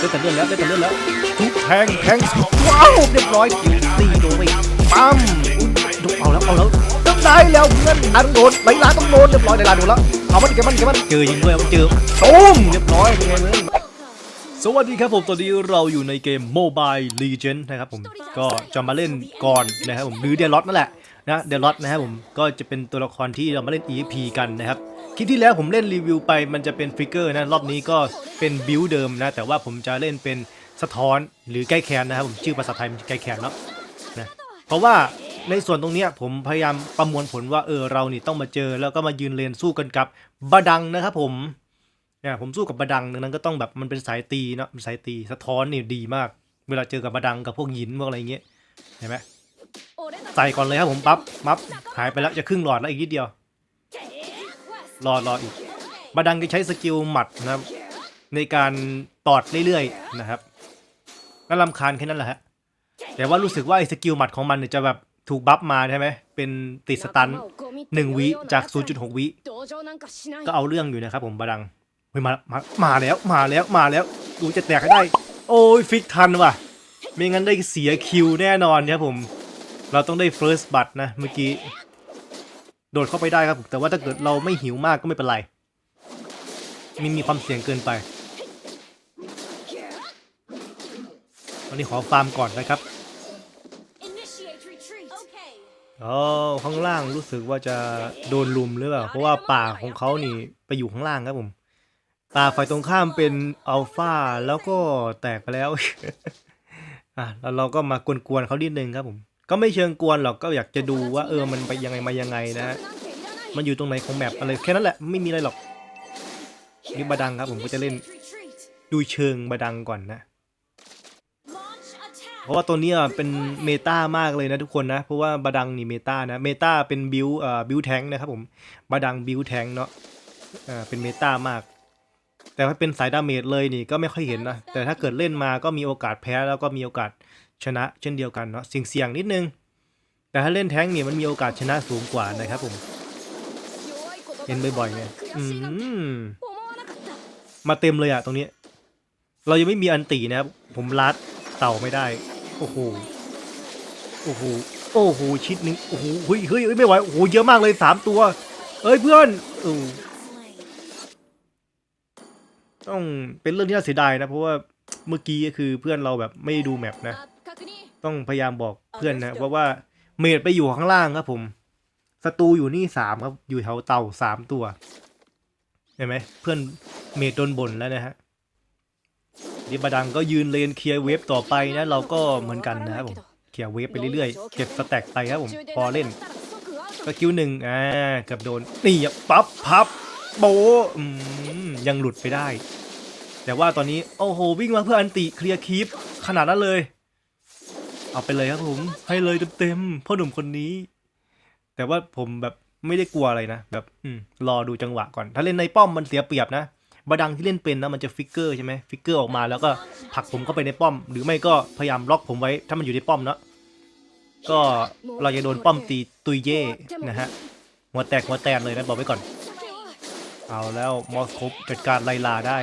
ได้แต่เลื่อนแล้วได้แต่เลื่อนแล้วทุกแทงแทงว้าวเรียบร้อยตีโดนไปปั๊มอุ๊ยดูเอาแล้วเอาแล้วต้องได้แล้วเพื่อนอันโดนไลลาต้องโดนเรียบร้อยไลลาโดนแล้วเอามันเก็บมันเก็บมันเจอยิงด้วยเจอตูมเรียบร้อยเป็นไงมึงสวัสดีครับผมตอนนี้เราอยู่ในเกม Mobile Legends นะครับผมก็จะมาเล่นก่อนนะครับผมหรือเดลอตนั่นแหละนะเดลอตนะครับผมก็จะเป็นตัวละครที่เรามาเล่น EP กันนะครับ คลิปที่แล้วผมเล่นรีวิวไปมันจะเป็นฟิกเกอร์นะ รอบนี้ก็เป็นบิวเดิมนะ แต่ว่าผมจะเล่นเป็นสะท้อนหรือใกล้แคนนะครับผมชื่อภาษาไทยมันใกล้แคนเนาะนะเพราะว่าในส่วนตรงนี้ผมพยายามประมวลผลว่าเออเรานี่ต้องมาเจอแล้วก็มายืนเลนสู้กันกับบาดังนะครับผมเนี่ยผมสู้กับบาดังดังนั้นก็ต้องแบบมันเป็นสายตีเนาะสายตีสะท้อนนี่ดีมาก เวลาเจอกับบาดังกับพวกหินพวกอะไรเงี้ยเห็นไหมใส่ก่อนเลยครับผมปั๊บปั๊บหายไปแล้วจะครึ่งหลอดแล้วอีกนิดเดียว รอรออีกบาดังก็ใช้สกิลหมัดนะครับ ในการตอดเรื่อยๆนะครับน่ารำคาญแค่นั้นแหละฮะแต่ว่ารู้สึกว่าไอ้สกิลหมัดของมันเนี่ยจะแบบถูกบัฟมาใช่ไหมเป็นติดสตันหนึ่งวิจาก 0.6 วิ ก็เอาเรื่องอยู่นะครับผมบาดังเฮ้ยมามามาแล้วมาแล้วมาแล้วดูจะแตกให้ได้ โอ้ยฟิกทันว่ะ ไม่งั้นได้เสียคิวแน่นอนครับผม เราต้องได้ first b u t นะเมื่อกี้ โดดเข้าไปได้ครับแต่ว่าถ้าเกิดเราไม่หิวมากก็ไม่เป็นไรมีมีความเสี่ยงเกินไปวันนี้ขอฟาร์มก่อนนะครับอ๋อข้างล่างรู้สึกว่าจะโดนลุมหรือเปล่า เพราะว่าป่าของเขานี่ไปอยู่ข้างล่างครับผม ป่าฝ่ายตรงข้ามเป็นอัลฟาแล้วก็แตกไปแล้ว อะแล้วเราก็มากวนๆเขานิดนึงครับผม ก็ไม่เชิงกวนหรอกก็อยากจะดูว่าเออมันไปยังไงมายังไงนะฮะมันอยู่ตรงไหนของแมปอะไรแค่นั้นแหละไม่มีอะไรหรอกนี่บาดังครับผมก็จะเล่นดูเชิงบาดังก่อนนะ เพราะว่าตัวนี้เป็นเมตามากเลยนะทุกคนนะ เพราะว่าบาดังนี่เมตานะเมตาเป็นบิวเอ่อบิวแทงนะครับผมบาดังบิวแทงเนาะอ่าเป็นเมตามาก แต่ถ้าเป็นสายดาเมจเลยนี่ก็ไม่ค่อยเห็นนะแต่ถ้าเกิดเล่นมาก็มีโอกาสแพ้แล้วก็มีโอกาส ชนะเช่นเดียวกันเนาะเสี่ยงเสี่ยงๆนิดนึง แต่ถ้าเล่นแท้งเนี่ยมันมีโอกาสชนะสูงกว่านะครับผมเห็นบ่อยๆไงอืมมาเต็มเลยอะตรงนี้ เรายังไม่มีอันตีนะครับผมลัดเต่าไม่ได้ โอ้โห โอ้โห โอ้โห ชิดนึง โอ้โหเฮ้ยเฮ้ยเฮ้ยไม่ไหว โอ้โห เยอะมากเลยสามตัว เอ้ยเพื่อนอต้องเป็นเรื่องที่น่าเสียดายนะ เพราะว่าเมื่อกี้ก็คือเพื่อนเราแบบไม่ดูแมปนะ ต้องพยายามบอกเพื่อนนะว่าว่าเมดไปอยู่ข้างล่างครับผมศัตรูอยู่นี่สามครับอยู่แถวเต่าสามตัวเห็นไหมเพื่อนเมดโดนบ่นแล้วนะฮะดิบาดังก็ยืนเลนเคลียร์เวฟต่อไปนะ เราก็เหมือนกันนะครับผมเคลียร์เวฟไปเรื่อยๆเก็บสแต็กไปครับผมพอเล่นก็คิวหนึ่งอ่าเกับโดนนี่อะปั๊บพับโบะอืมยังหลุดไปได้ แต่ว่าตอนนี้โอ้โหวิ่งมาเพื่ออันติเคลียร์คีปขนาดนั้นเลย เอาไปเลยครับผม ให้เลยเต็มๆพ่อหนุ่มคนนี้ แต่ว่าผมแบบไม่ได้กลัวอะไรนะแบบอืรอดูจังหวะก่อน ถ้าเล่นในป้อมมันเสียเปรียบนะบาดังที่เล่นเป็นนะมันจะฟิกเกอร์ใช่ไหมฟิกเกอร์ออกมาแล้วก็ผลักผมเข้าไปในป้อม หรือไม่ก็พยายามล็อกผมไว้ถ้ามันอยู่ในป้อมเนาะก็เราจะโดนป้อมตีตุยเย่นะฮะหัวแตกหัวแตนเลยนะบอกไว้ก่อน เอาแล้วมอสคบจัดการไลลาได้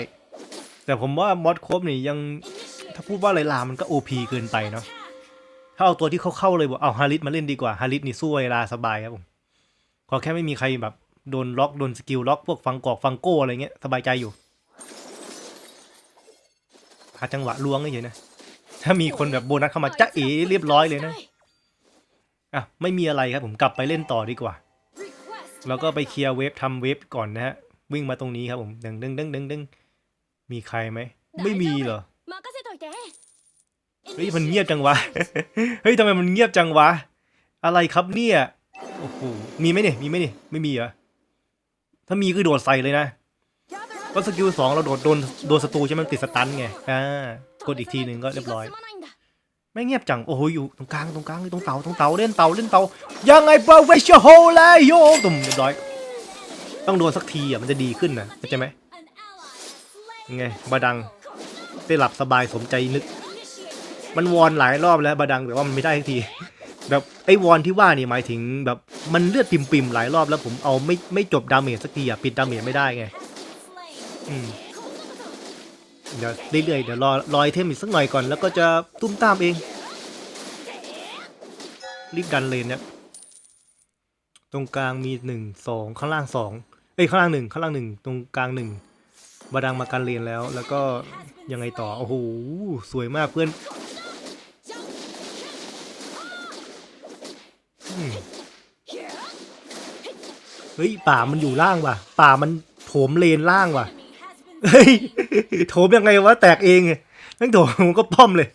แต่ผมว่ามอสคบนี่ยังถ้าพูดว่าไลลามันก็โอพีเกินไปเนาะ ถ้าเอาตัวที่เข้าเข้าๆเลยบอกเอาฮาริสมาเล่นดีกว่าฮาริสนี่สู้ไลลาสบายครับผมขอแค่ไม่มีใครแบบโดนล็อกโดนสกิลล็อกพวกฟังกอกฟังโก้อะไรเงี้ยสบายใจอยู่หาจังหวะล้วงเฉยๆนะถ้ามีคนแบบโบนัสเข้ามาจ้าเอ๋เรียบร้อยเลยนะอะไม่มีอะไรครับผมกลับไปเล่นต่อดีกว่า แล้วก็ไปเคลียร์เวฟทำเวฟก่อนนะฮะวิ่งมาตรงนี้ครับผมดึงดึงดึงดึงดึงมีใครไหมไม่มีเหรอ เฮ้ยมันเงียบจังวะ เฮ้ยทำไมมันเงียบจังวะ อะไรครับเนี่ยโอ้โหมีไหมเนี่ยมีไหมเนี่ยไม่มีเหรอถ้ามีคือโดดใส่เลยนะเพราะสกิลสองเราโดดโดนโดนศัตรูใช่ไหมติดสตันไงอ่ากดอีกทีหนึ่งก็เรียบร้อย ไม่เงียบจัง โอ้โหอยู่ตรงกลางตรงกลางตรงเต่าตรงเต่าเล่นเต่าเล่นเต่ายังไงเบอร์เวชโฮเลยโยตุ่มเรียบร้อย ต้องโดนสักทีอะมันจะดีขึ้นนะเข้าใจไหมไงบาดังได้หลับสบายสมใจนึก มันวอนหลายรอบแล้วบาดังแต่ว่ามันไม่ได้สักที แบบไอ้วอนที่ว่านี่หมายถึงแบบมันเลือดปิ่มๆหลายรอบแล้วผมเอาไม่ไม่จบดาเมจสักทีอะปิดดาเมจไม่ได้ไงอืมเดี๋ยวเรื่อยๆเดี๋ยวรอรอไอเทมอีกสักหน่อยก่อนแล้วก็จะตุ้มตามเอง รีบดันเลนเนี่ยตรงกลางมีหนึ่งสองข้างล่างสองเอ้ยข้างล่างหนึ่งข้างล่างหนึ่งตรงกลางหนึ่งบาดังมากันเลนแล้ว แล้วก็ยังไงต่อโอ้โหสวยมากเพื่อน เฮ้ยป่ามันอยู่ล่างว่ะ ป่ามันโถมเลนล่างว่ะเฮ้ยโถมยังไงวะแตกเองไงทั้งโถมก็ป้อมเลย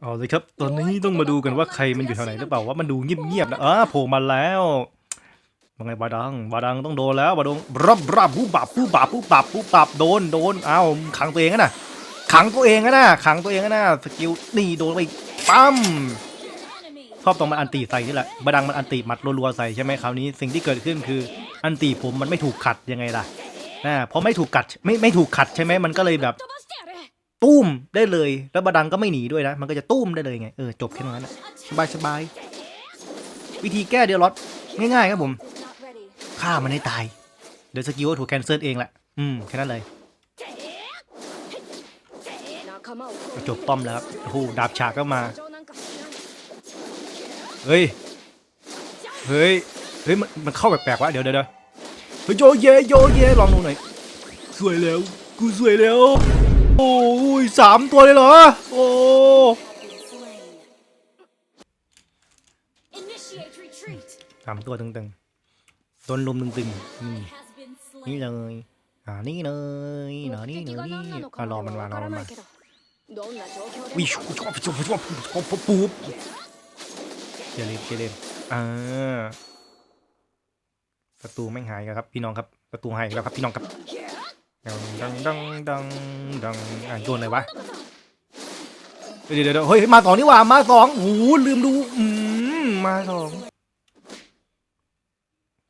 เอาเลยครับ ตอนนี้ต้องมาดูกันว่าใครมันอยู่แถวไหนหรือเปล่าว่ามันดูเงียบๆนะอ่าโผล่มาแล้วว่าไงบาดังบาดังต้องโดนแล้วบาดงรับรับผู้บาปผู้บาปผู้บาปผู้บาปโดนโดนอ้าวขังตัวเองนะขังตัวเองนะขังตัวเองนะสกิลนี่โดนไปปั๊ม ชอบตรงมันอันตีใส่นี่แหละบดังมันอันตีหมัดรัวๆใส่ใช่ไหมคราวนี้สิ่งที่เกิดขึ้นคืออันตีผมมันไม่ถูกขัดยังไงล่ะนะพอไม่ถูกกัดไม่ไม่ถูกขัดใช่ไหมมันก็เลยแบบตุ้มได้เลย แล้วบดังก็ไม่หนีด้วยนะ มันก็จะตุ้มได้เลยไงเออจบแค่นั้นสบายสบายวิธีแก้เดียร์ล็อตง่ายๆครับผมฆ่ามันให้ตาย เดี๋ยวสกิลถูกแคนเซิลเองแหละอืมแค่นั้นเลยจบป้อมแล้วครับโอ้โหดาบฉากก็มา เฮ้ย เฮ้ย เฮ้ย มันมันเข้าแปลกๆวะ เดี๋ยวเดี๋ยวเดี๋เฮ้ยโยเยโยเยลองดูหน่อย สวยแล้ว กูสวยแล้ว โอ้ยสามตัวเลยเหรอ โอ้สามตัวตึงๆต้นลมตึงๆนี่นี่เลยอ่านี่เลยหนอนี่เนอนี่รอมันมารอมันมาวิชวบชวบชวบชวบปุ๊บ เจเลนเจเลนอ่าประตูแม่หายครับ พี่น้องครับประตูหายแล้วครับพี่น้องครับดังดังดังดังดังอ่าโดนอะไรวะเดี๋ยวเดี๋ยวเฮ้ยมาสองนี่หว่ามาสองโอ้โหลืมดูอืมมาสอง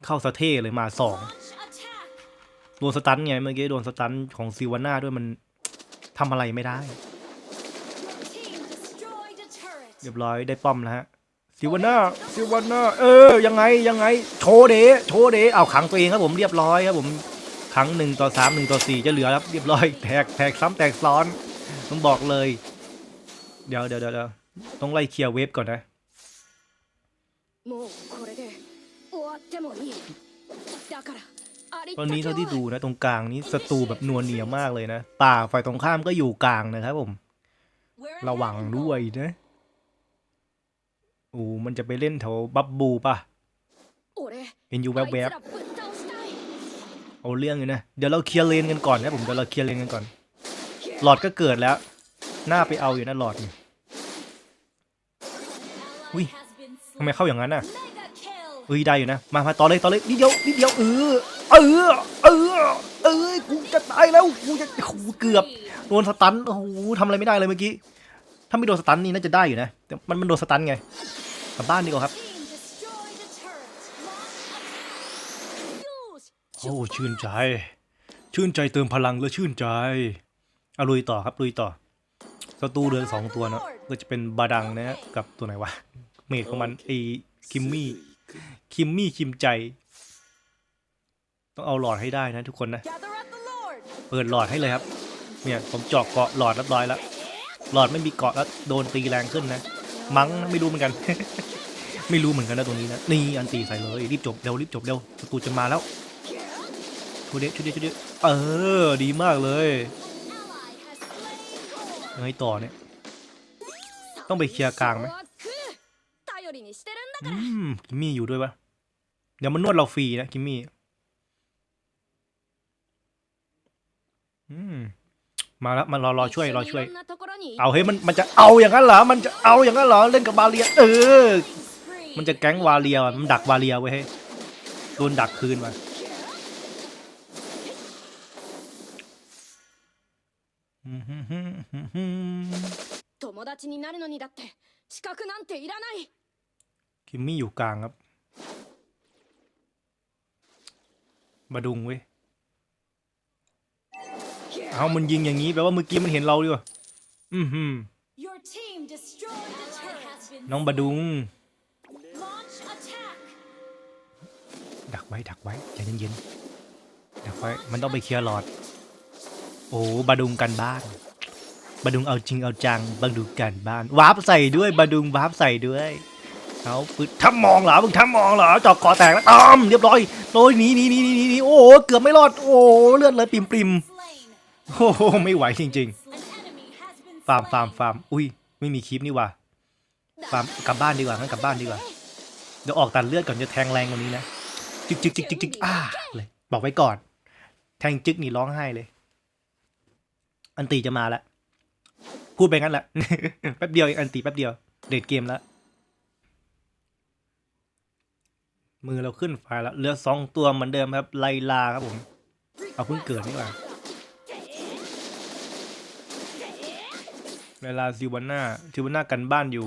เข้าสะเท่เลยมาสองโดนสตันไงเมื่อกี้โดนสตันของซิวาน่าด้วยมันทำอะไรไม่ได้ เรียบร้อยได้ป้อมแล้วฮะ สิวันหน้าสิวันหน้าเออ ยังไง ยังไง โชเดโชเดเอาขังตัวเองครับผมเรียบร้อยครับผมขังหนึ่งต่อสามหนึ่งต่อสี่จะเหลือครับเรียบร้อย แตกแตกซ้ำแตกซ้อนผมบอกเลย เดี๋ยวเดี๋ยวเดี๋ยวต้องไล่เคลียร์เวฟก่อนนะตอนนี้เท่าที่ดูนะ ตรงกลางนี้ศัตรูแบบนัวเหนียมากเลยนะ ป่าฝ่ายตรงข้ามก็อยู่กลางนะครับผม ระวังด้วยนะ โอ้มันจะไปเล่นแถวบับบูป่ะเป็นยูแวบๆเอาเรื่องอยู่นะ เดี๋ยวเราเคลียร์เลนกันก่อนนะผมเดี๋ยวเราเคลียร์เลนกันก่อน หลอดก็เกิดแล้ว หน้าไปเอาอยู่นะหลอดนี่วิทำไมเข้าอย่างนั้นน่ะอุ้ยได้อยู่นะ มามาต่อเลยต่อเลยนิดเดียวนิดเดียวเออเออเออเออกูจะตายแล้วกูจะโอ้เกือบโดนสตันโอ้โหทำอะไรไม่ได้เลยเมื่อกี้ ถ้าไม่โดนสตันนี่น่าจะได้อยู่นะแต่มันมันโดนสตันไงกลับบ้านดีกว่าครับ โอ้ชื่นใจ ชื่นใจเติมพลังแล้วชื่นใจเอาลุยต่อครับลุยต่อศัตรูเดือนสองตัวเนาะก็จะเป็นบาดังนะฮะกับตัวไหนวะเมดของมันไอ้คิมมี่คิมมี่คิมใจ ต้องเอาหลอดให้ได้นะทุกคนนะ เปิดหลอดให้เลยครับ เนี่ยผมเจาะเกาะหลอดเรียบร้อยแล้ว หลอดไม่มีเกาะแล้วโดนตีแรงขึ้นนะ มั้งไม่รู้เหมือนกัน ไม่รู้เหมือนกันนะตรงนี้นะ นี่อันตีใส่เลยรีบจบเร็วรีบจบเร็วศัตรูจะมาแล้วช่วยเดชช่วยเดชช่วยเดชเออ ดีมากเลยยังไงต่อเนี่ย ต้องไปเคลียร์กลางไหมอืมกิมมี่อยู่ด้วยปะเดี๋ยวมันนวดเราฟรีนะกิมมี่อืม มาแล้วมารอรอช่วยรอช่วย 一緒にいろんなところに行 เอาเฮ้ยมันมันจะเอาอย่างนั้นเหรอ มันจะเอาอย่างนั้นเหรอ เล่นกับบาเลีย เออ มันจะแก๊งวาเลียว่ะมันดักวาเลียไว้ให้โดนดักคืนมาอืมฮึ่มฮึ่มฮึ่มฮึ่ม 友達になるのにだって資格なんていらない คิมมี่อยู่กลางครับ มาดุงเว้ย เอามันยิงอย่างนี้แปลว่าเมื่อกี้มันเห็นเราดีกว่าอืมฮึม Your team destroyed a turret น้องบาดุง Launch attack ดักไว้ดักไว้ใจเย็นๆดักไว้มันต้องไปเคลียร์หลอด โอ้บาดุงกันบ้านบาดุงเอาจริงเอาจังบาดุงกันบ้านวาร์ปใส่ด้วยบาดุงวาร์ปใส่ด้วยเอาปืนทำมองเหรอมึงทำมองเหรอจอกคอแตกแล้วตอมเรียบร้อยโอ้ยหนีหนีหนีหนีหนีหนีโอ้โหเกือบไม่รอดโอ้โหเลือดเลยปิ่มปิม โอ้โหไม่ไหวจริง ๆ ฟาร์มฟาร์มฟาร์มอุ้ย ไม่มีคลิปนี่ว่ะฟาร์มกลับบ้านดีกว่างั้นกลับบ้านดีกว่า เดี๋ยวออกตัดเลือดก่อนจะแทงแรงกว่านี้นะจึกจึกจึกจึกจึกอ่าเลยบอกไว้ก่อน แทงจึกนี่ร้องไห้เลย อันตีจะมาล้วพูดไปงั้นแหละ แป๊บเดียวองอันตีแป๊บเดียว เดทเกมแล้วมือเราขึ้นไฟแล้วเหลือสองตัวเหมือนเดิมครับ ไลลาครับผม เอาเพิ่งเกิดนี่หว่า ไลลาซิวาน่าซิวาน่ากันบ้านอยู่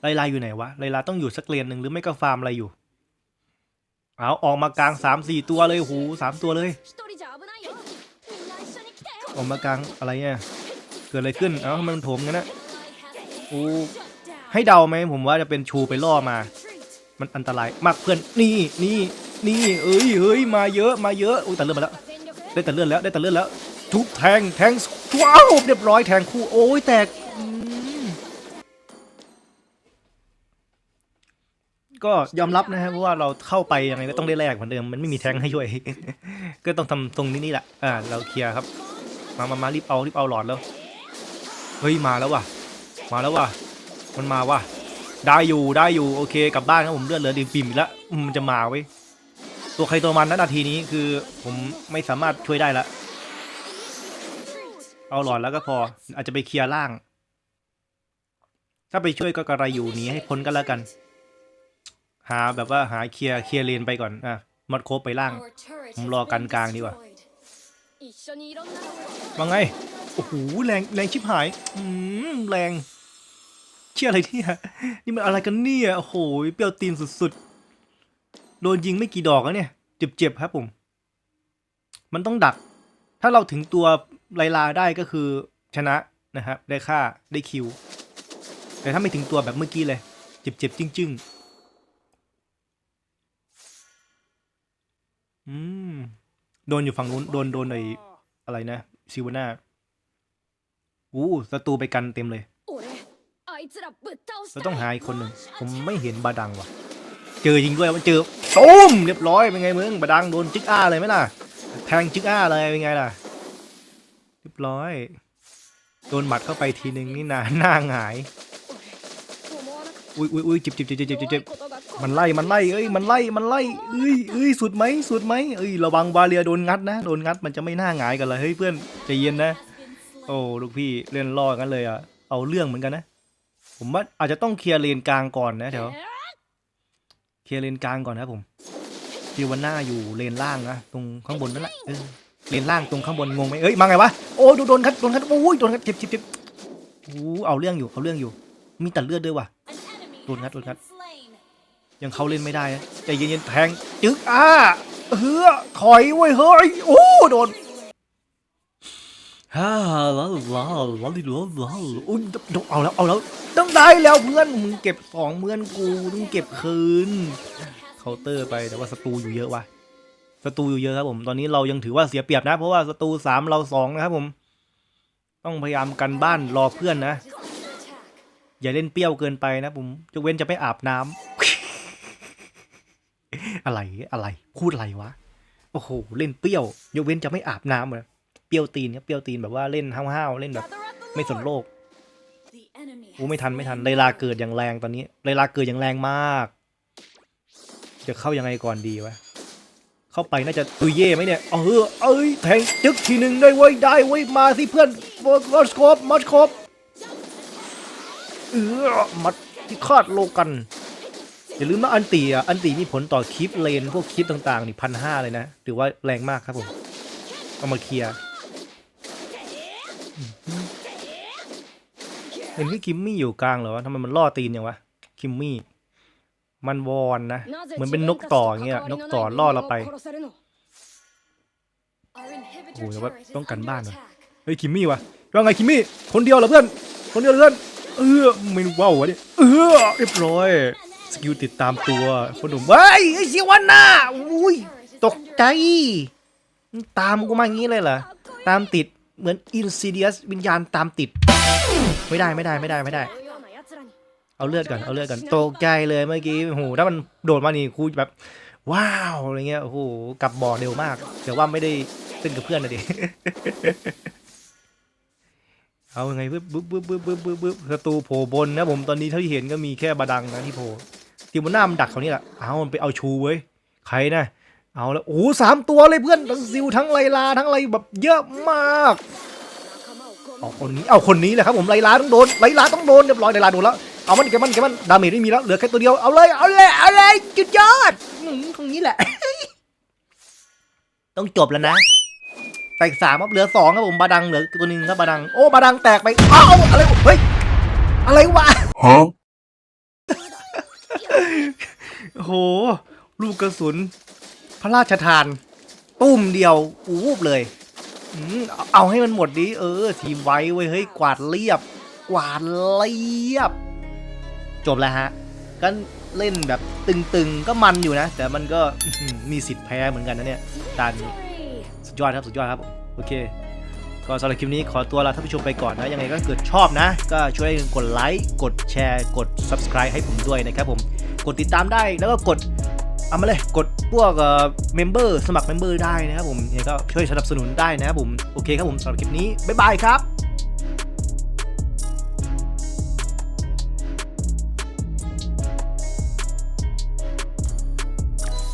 ไลลาอยู่ไหนวะ ไลลาต้องอยู่สักเลนหนึ่งหรือไม่ก็ฟาร์มอะไรอยู่ เอาออกมากลางสามสี่ตัวเลยหูสามตัวเลย ออกมากลางอะไรเนี่ยเกิดอะไรขึ้น เอ้าทำไมมันโถมกันนะโอ้ให้เดาไหมผมว่าจะเป็นชูไปล่อมา มันอันตรายมากเพื่อน นี่นี่นี่เอ้ยเฮ้ยมาเยอะมาเยอะโอ้แต่เลื่อนมาแล้ว ได้แต่เลื่อนแล้วได้แต่เลื่อนแล้ว ทุบแทงแทงว้าวเรียบร้อยแทงคู่โอ้ยแตกก็ยอมรับนะฮะเพราะว่าเราเข้าไปยังไงก็ต้องได้แลกเหมือนเดิมมันไม่มีแทงให้ช่วย ก็ต้องทำตรงนี้นี่แหละอ่าเราเคลียร์ครับ มามามารีบเอารีบเอาหลอดแล้วเฮ้ยมาแล้วว่ะ มาแล้วว่ะ มันมาว่ะได้อยู่ได้อยู่โอเคกลับบ้านครับผมเลือดเหลือดิปิ่มอีกแล้วมันจะมาเว้ยตัวใครตัวมันนะนาทีนี้คือผมไม่สามารถช่วยได้ละ เอาหลอดแล้วก็พอ อาจจะไปเคลียร์ล่าง ถ้าไปช่วยก็กระไรอยู่หนีให้พ้นก็แล้วกัน หาแบบว่าหาเคลียร์เคลียร์เลนไปก่อนอะมอดโคบไปล่าง ผมรอกันกลางดีกว่าว่าไง โอ้โหแรงแรงชิบหาย อืมแรง เชื่ออะไรเนี่ยนี่มันอะไรกันเนี่ย โอ้โห เปียวตีนสุดๆ โดนยิงไม่กี่ดอกแล้วเนี่ย เจ็บๆครับผม มันต้องดัก ถ้าเราถึงตัว ไลลาได้ก็คือชนะนะครับได้ค่าได้คิว แต่ถ้าไม่ถึงตัวแบบเมื่อกี้เลยเจ็บเจ็บจึ้งๆืมโดนอยู่ฝั่งนู้นโดนโดนไออะไรนะซิวนาอู้ศัตรูไปกันเต็มเลยเราต้องหาอีกคนหนึ่งผมไม่เห็นบาดังว่ะ เจอจริงด้วยมันเจอตุ้มเรียบร้อยเป็นไงมึงบาดังโดนจิกอ้าเลยไหมล่ะแทงจิกอ้าเลยเป็นไงล่ะ ร้อย โดนหมัดเข้าไปทีนึงนี่นาหน้าหงาย อุ้ยอุ้ยอุ้ยจิบจิบจิบจิบจิบจิบมันไล่ มันไล่ เอ้ย มันไล่ มันไล่เอ้ยเอ้ย สุดไหม สุดไหมเอ้ย ระวังวาเลียโดนงัดนะ โดนงัดมันจะไม่หน้าหงายกันเลย เฮ้ยเพื่อนใจเย็นนะ โอ้ลูกพี่เล่นล่อกันเลยอะ เอาเรื่องเหมือนกันนะ ผมว่าอาจจะต้องเคลียร์เลนกลางก่อนนะเดี๋ยว เคลียร์เลนกลางก่อนนะผมเคลียวันหน้าอยู่เลนล่างนะ ตรงข้างบนนั่นแหละ เออเลนล่างตรงข้างบนงงไหมเอ้ยมาไงวะโอ้โดนโดนคัดโดนคัดโอ้ยโดนคัดเจ็บเจ็บเจ็บโอ้เอาเรื่องอยู่เอาเรื่องอยู่ มีแต่เลือดด้วยว่ะโดนงัดโดนงัดยังเข้าเล่นไม่ได้นะใจเย็นๆแทงจึ๊กอ้าเฮือถอยเว้ยเฮ้ยโอ้โดนฮ่าลาลาลาลาลาลาอุ้ยเอาแล้วเอาแล้วต้องได้แล้วเพื่อนมึงเก็บสองเพื่อนกูต้องเก็บคืนเคาน์เตอร์ไปแต่ว่าศัตรูอยู่เยอะว่ะ ศัตรูอยู่เยอะครับผมตอนนี้เรายังถือว่าเสียเปรียบนะ เพราะว่าศัตรูสามเราสองนะครับผม ต้องพยายามกันบ้านรอเพื่อนนะ อย่าเล่นเปรี้ยวเกินไปนะผมยกเว้นจะไม่อาบน้ำอะไรอะไรพูดอะไรวะโอ้โหเล่นเปรี้ยวยกเว้นจะไม่อาบน้ำเลยเปรี้ยวตีนครับเปรี้ยวตีนแบบว่าเล่นห้าวๆเล่นแบบ ไม่สนโลกกูไม่ทันไม่ทันไลลาเกิดอย่างแรงตอนนี้ไลลาเกิดอย่างแรงมาก จะเข้ายังไงก่อนดีวะ เข้าไปน่าจะตุยเย่ไหมเนี่ย เออ เอ้ย แทงจึ๊กทีหนึ่งได้เว้ย ได้เว้ย มาสิเพื่อนมอสโคปมอสโคปเออมัดที่คาดโลกันอย่าลืมนะอันตีอะ อันตีมีผลต่อคลิปเลน พวกคลิปต่างๆนี่พันห้าเลยนะ ถือว่าแรงมากครับผม เอามาเคลียร์เห็นที่คิมมี่อยู่กลางเหรอวะทำไมมันล่อตีนอย่างวะ คิมมี่ มันวอนนะ เหมือนเป็นนกต่อเงี้ยนกต่อล่อเราไปโอ้โหแต่ว่าต้องกันบ้านหน่อยเฮ้ยคิมมี่วะว่าไงคิมมี่คนเดียวเหรอเพื่อน คนเดียวเพื่อนเออไม่รู้ว่าวะเนี่ยเออเรียบร้อยสกิลติดตามตัวคนหนุ่มเฮ้ยไอ้ชิวันน่ะอุ้ยตกใจ ตามกูมางี้เลยเหรอตามติดเหมือนอินซิเดียสวิญญาณตามติด ไม่ได้ไม่ได้ไม่ได้ไม่ได้ เอาเลือดก่อนเอาเลือดก่อนตกใจเลยเมื่อกี้โอ้โหถ้ามันโดดมานี่รูแบบ ว้าวอะไรเงี้ยโอ้โหกลับบ่อเร็วมากแต่ว่าไม่ได้เต้นกับเพื่อนนะดิเอาไงบึ๊บบึ๊บบึ๊บบึ๊บบึ๊บบึ๊บบึ๊บศัตรูโผล่บนนะผมตอนนี้เท่าที่เห็นก็มีแค่บาดังนะที่โผล่ตีบนหน้ามันดักเขานี่แหละเอามันไปเอาชูเว้ยใครนะเอาแล้วโอ้สามตัวเลยเพื่อนทั้งซิลทั้งไลลาทั้งอะไรแบบเยอะมากเอาคนนี้เอาคนนี้แหละครับผมไลลาต้องโดนไลลาต้องโดนเรียบร้อยไลลาโดนแล้ว เอามันเก็บมันเก็บมันดาเมจไม่มีแล้วเหลือแค่ตัวเดียวเอาเลยเอาเลยเอาเลยจุดยอดอืมตรงนี้แหละ ต้องจบแล้วนะแตกสามครับเหลือสองครับผมบาดังเหลือตัวหนึ่งครับบาดังโอ้บาดังแตกไปเอ้าอะไรเฮ้ยอะไรวะ Huh? โอ้โหลูกกระสุน พระราชทาน ตุ้มเดียวอูบเลยอืมเอาเอาให้มันหมดดิเออ ทีมไว้เว้ยเฮ้ยกวาดเรียบ กวาดเรียบ จบแล้วฮะก็เล่นแบบตึงๆก็มันอยู่นะ แต่มันก็มีสิทธิ์แพ้เหมือนกันนะเนี่ยด่านี้สุดยอดครับสุดยอดครับโอเคก็สำหรับคลิปนี้ขอตัวลาท่านผู้ชมไปก่อนนะ ยังไงก็เกิดชอบนะ ก็ช่วยกดไลค์กดแชร์ กด subscribe ให้ผมด้วยนะครับผมกดติดตามได้แล้วก็กดเอามาเลยกดพวกเมมเบอร์สมัครเมมเบอร์ได้นะครับผมยังก็ช่วยสนับสนุนได้นะครับผม โอเคครับผมสำหรับคลิปนี้ บ๊ายบายครับ